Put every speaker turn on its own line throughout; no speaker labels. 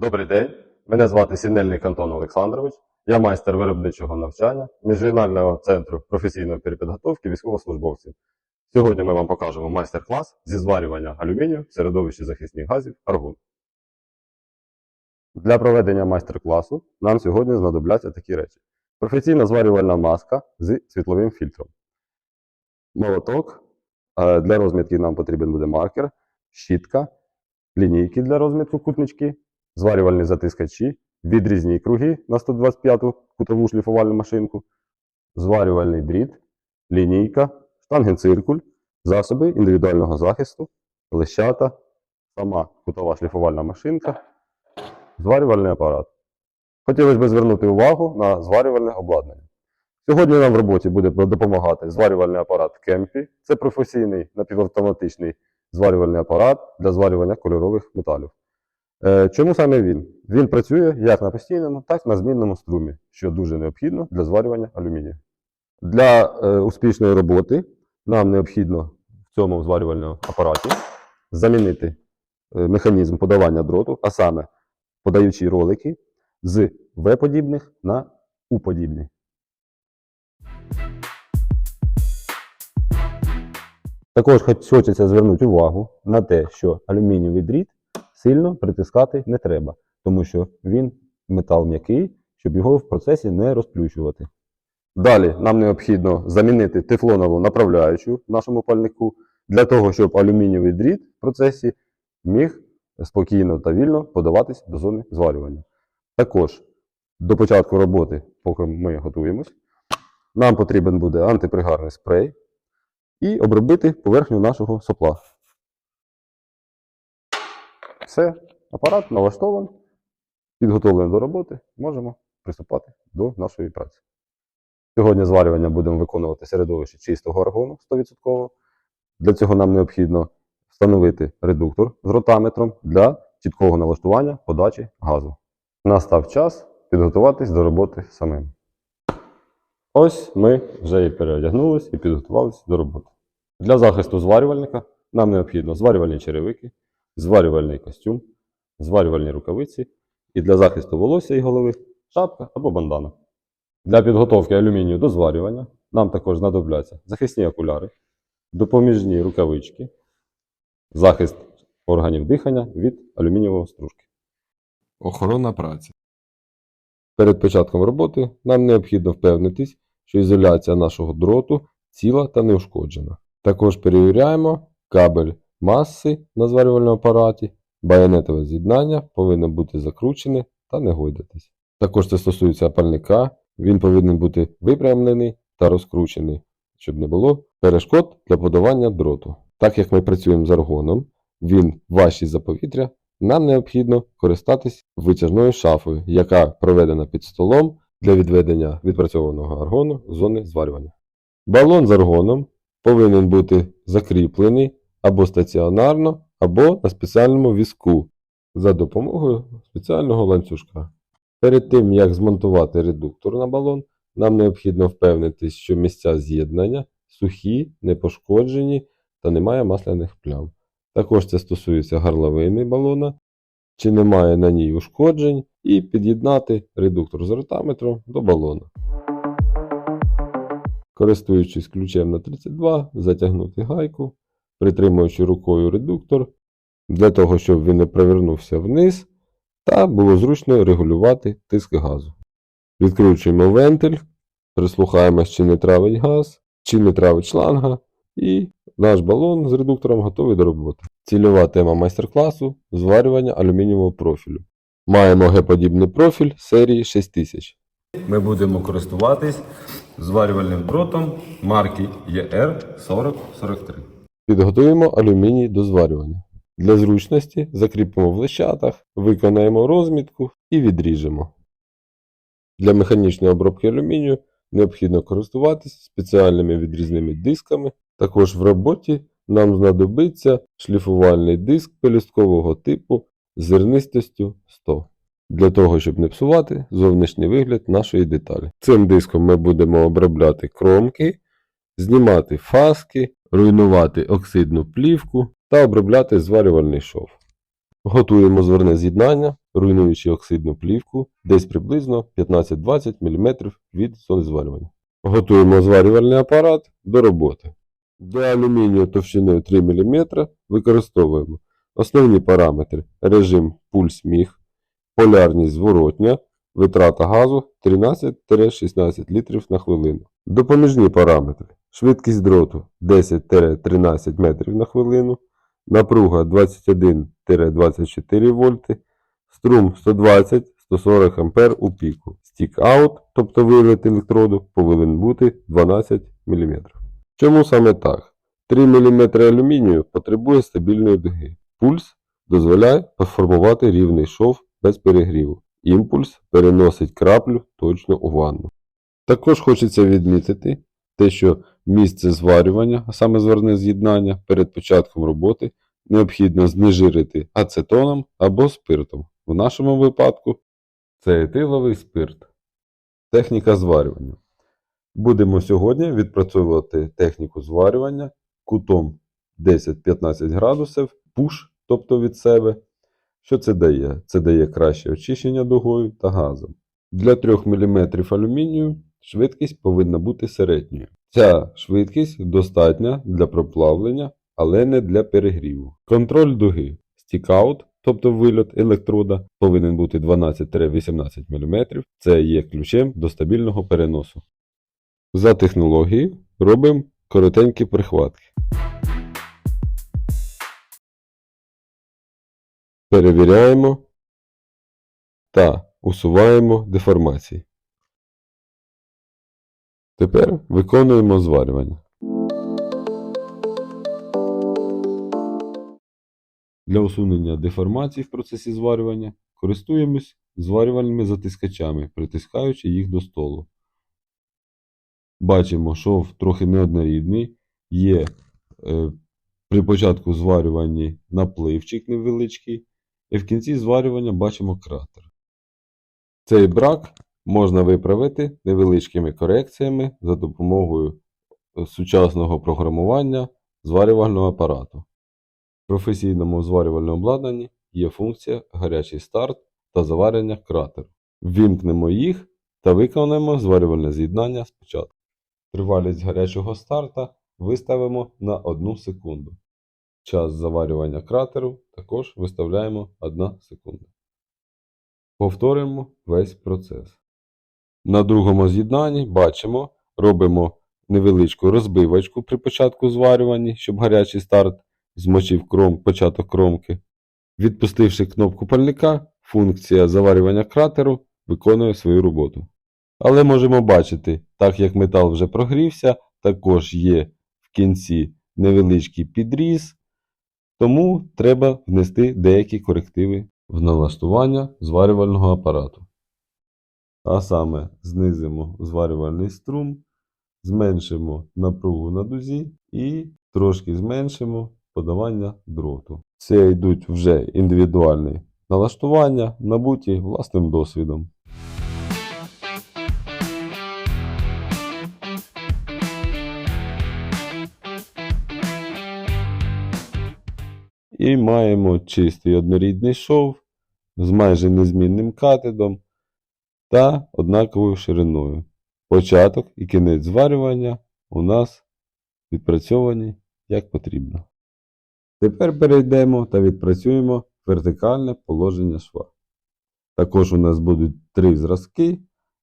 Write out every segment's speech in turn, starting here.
Добрий день. Мене звати Сінельник Антон Олександрович. Я майстер виробничого навчання Міжрегіонального центру професійної перепідготовки військовослужбовців. Сьогодні ми вам покажемо майстер-клас зі зварювання алюмінію в середовищі захисних газів аргун. Для проведення майстер-класу нам сьогодні знадобляться такі речі: професійна зварювальна маска з світловим фільтром, молоток. Е, Для розмітки нам потрібен буде маркер, щітка, лінійки для розмітку кутнички, зварювальні затискачі, відрізні круги на 125-ту кутову шліфувальну машинку, зварювальний дріт, лінійка, штангенциркуль, засоби індивідуального захисту, лещата, сама кутова шліфувальна машинка, зварювальний апарат. Хотілося б звернути увагу на зварювальне обладнання. Сьогодні нам в роботі буде допомагати зварювальний апарат Кемпі. Це професійний напівавтоматичний зварювальний апарат для зварювання кольорових металів. Е, Чому саме він? Він працює як на постійному, так і на змінному струмі, що дуже необхідно для зварювання алюмінію. Для е, успішної роботи нам необхідно в цьому зварювальному апараті замінити е, механізм подавання дроту, а саме подаючи ролики з В-подібних на У-подібні. Також хочеться звернути увагу на те, що алюмінієвий дріт сильно притискати не треба, тому що він метал м'який, щоб його в процесі не розплющувати. Далі нам необхідно замінити тефлонову направляючу в нашому пальнику для того, щоб алюмінієвий дріт в процесі міг спокійно та вільно подаватись до зони зварювання. Також до початку роботи, поки ми готуємось, нам потрібен буде антипригарний спрей і обробити поверхню нашого сопла. Все, апарат налаштований, підготовлений до роботи, можемо приступати до нашої праці. Сьогодні зварювання будемо виконувати середовище чистого аргону 100%. Для цього нам необхідно встановити редуктор з ротаметром для чіткого налаштування подачі газу. Настав час підготуватись до роботи самим. Ось ми вже і переодягнулись і підготувалися до роботи. Для захисту зварювальника нам необхідно зварювальні черевики, зварювальний костюм, зварювальні рукавиці і для захисту волосся і голови шапка або бандана. Для підготовки алюмінію до зварювання нам також знадобляться захисні окуляри, допоміжні рукавички, захист органів дихання від алюмінієвої стружки.
Охорона праці.
Перед початком роботи нам необхідно впевнитись, що ізоляція нашого дроту ціла та неушкоджена. Також перевіряємо кабель маси на зварювальному апараті, байонетове з'єднання повинно бути закручене та не гойдатись. Також це стосується пальника, він повинен бути випрямлений та розкручений, щоб не було перешкод для подавання дроту. Так як ми працюємо з аргоном, він важчий за повітря, нам необхідно користатись витяжною шафою, яка проведена під столом для відведення відпрацьованого аргону з зони зварювання. Балон з аргоном повинен бути закріплений або стаціонарно, або на спеціальному візку за допомогою спеціального ланцюжка. Перед тим, як змонтувати редуктор на балон, нам необхідно впевнитись, що місця з'єднання сухі, не пошкоджені та немає масляних плям. Також це стосується горловини балона, чи немає на ній ушкоджень, і під'єднати редуктор з ротаметром до балона. Користуючись ключем на 32, затягнути гайку, притримуючи рукою редуктор, для того, щоб він не провернувся вниз, та було зручно регулювати тиск газу. Відкручуємо вентиль, прислухаємось, чи не травить газ, чи не травить шланга, і наш балон з редуктором готовий до роботи. Цільова тема майстер-класу зварювання алюмінієвого профілю. Маємо Г-подібний профіль серії 6000. Ми будемо користуватись зварювальним дротом марки ER4043. Підготуємо алюміній до зварювання. Для зручності закріпимо в лещатах, виконаємо розмітку і відріжемо. Для механічної обробки алюмінію необхідно користуватись спеціальними відрізними дисками. Також в роботі нам знадобиться шліфувальний диск пелюсткового типу з зернистостю 100 для того, щоб не псувати зовнішній вигляд нашої деталі. Цим диском ми будемо обробляти кромки, знімати фаски, руйнувати оксидну плівку та обробляти зварювальний шов. Готуємо зверне з'єднання,
руйнуючи оксидну плівку десь приблизно 15-20 мм від зони зварювання. Готуємо зварювальний апарат до роботи. Для алюмінію товщиною 3 мм використовуємо основні параметри режим пульс міг, полярність зворотня, витрата газу 13-16 літрів на хвилину. Допоміжні параметри. Швидкість дроту 10-13 метрів на хвилину, напруга 21-24 вольти, струм 120-140 ампер у піку. Стік-аут, тобто вилет електроду, повинен бути 12 мм. Чому саме так? 3 мм алюмінію потребує стабільної дуги. Пульс дозволяє поформувати рівний шов без перегріву. Імпульс переносить краплю точно у ванну. Також хочеться відмітити те, що місце зварювання, а саме зварне з'єднання, перед початком роботи необхідно знежирити ацетоном або спиртом. В нашому випадку це етиловий спирт. Техніка зварювання. Будемо сьогодні відпрацьовувати техніку зварювання кутом 10-15 градусів, пуш, тобто від себе. Що це дає? Це дає краще очищення дугою та газом. Для 3 мм алюмінію швидкість повинна бути середньою. Ця швидкість достатня для проплавлення, але не для перегріву. Контроль дуги. Стікаут, тобто вильот електрода, повинен бути 12-18 мм. Це є ключем до стабільного переносу. За технологією робимо коротенькі прихватки. Перевіряємо та усуваємо деформації. Тепер виконуємо зварювання. Для усунення деформацій в процесі зварювання користуємось зварювальними затискачами, притискаючи їх до столу. Бачимо, шов трохи неоднорідний, є е, при початку зварювання напливчик невеличкий, і в кінці зварювання бачимо кратер. Цей брак можна виправити невеличкими корекціями за допомогою сучасного програмування зварювального апарату. В професійному зварювальному обладнанні є функція гарячий старт та заварення кратеру. Ввімкнемо їх та виконаємо зварювальне з'єднання спочатку. Тривалість гарячого старта виставимо на 1 секунду. Час заварювання кратеру також виставляємо 1 секунда. Повторимо весь процес. На другому з'єднанні бачимо, робимо невеличку розбивочку при початку зварювання, щоб гарячий старт змочив кром, початок кромки. Відпустивши кнопку пальника, функція заварювання кратеру виконує свою роботу. Але можемо бачити, так як метал вже прогрівся, також є в кінці невеличкий підріз, тому треба внести деякі корективи в налаштування зварювального апарату. А саме знизимо зварювальний струм, зменшимо напругу на дузі і трошки зменшимо подавання дроту. Це йдуть вже індивідуальні налаштування, набуті власним досвідом. І маємо чистий однорідний шов з майже незмінним катетом та однаковою шириною. Початок і кінець зварювання у нас відпрацьовані як потрібно. Тепер перейдемо та відпрацюємо вертикальне положення шва. Також у нас будуть три зразки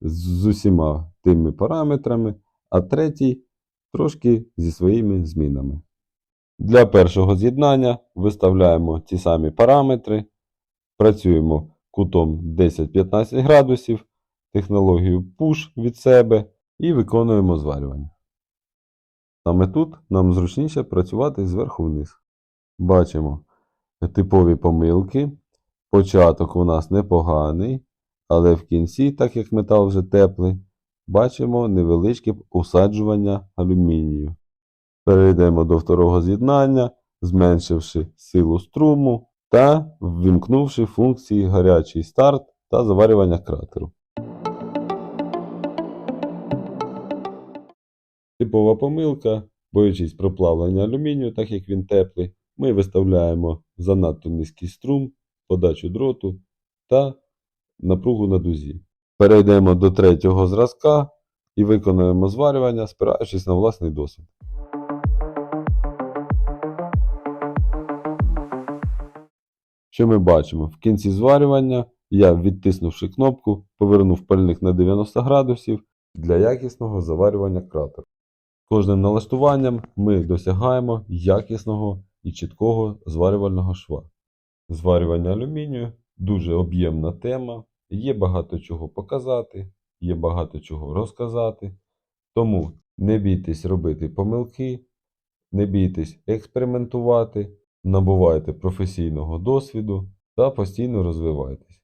з усіма тими параметрами, а третій трошки зі своїми змінами. Для першого з'єднання виставляємо ті самі параметри, працюємо кутом 10-15 градусів, технологію push від себе і виконуємо зварювання. Саме тут нам зручніше працювати зверху вниз. Бачимо типові помилки. Початок у нас непоганий, але в кінці, так як метал вже теплий, бачимо невеличке усаджування алюмінію. Перейдемо до второго з'єднання, зменшивши силу струму та ввімкнувши функції гарячий старт та заварювання кратеру. Типова помилка, боючись проплавлення алюмінію, так як він теплий, ми виставляємо занадто низький струм, подачу дроту та напругу на дузі. Перейдемо до третього зразка і виконуємо зварювання, спираючись на власний досвід. Що ми бачимо? В кінці зварювання я, відтиснувши кнопку, повернув пальник на 90 градусів для якісного заварювання кратеру. Кожним налаштуванням ми досягаємо якісного і чіткого зварювального шва. Зварювання алюмінію дуже об'ємна тема, є багато чого показати, є багато чого розказати. Тому не бійтесь робити помилки, не бійтесь експериментувати, набувайте професійного досвіду та постійно розвивайтесь.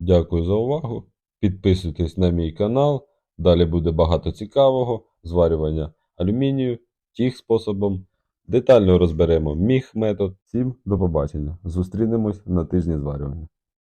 Дякую за увагу. Підписуйтесь на мій канал. Далі буде багато цікавого зварювання алюмінію, тих способом. Детально розберемо міг метод. Всім до побачення. Зустрінемось на тижні зварювання.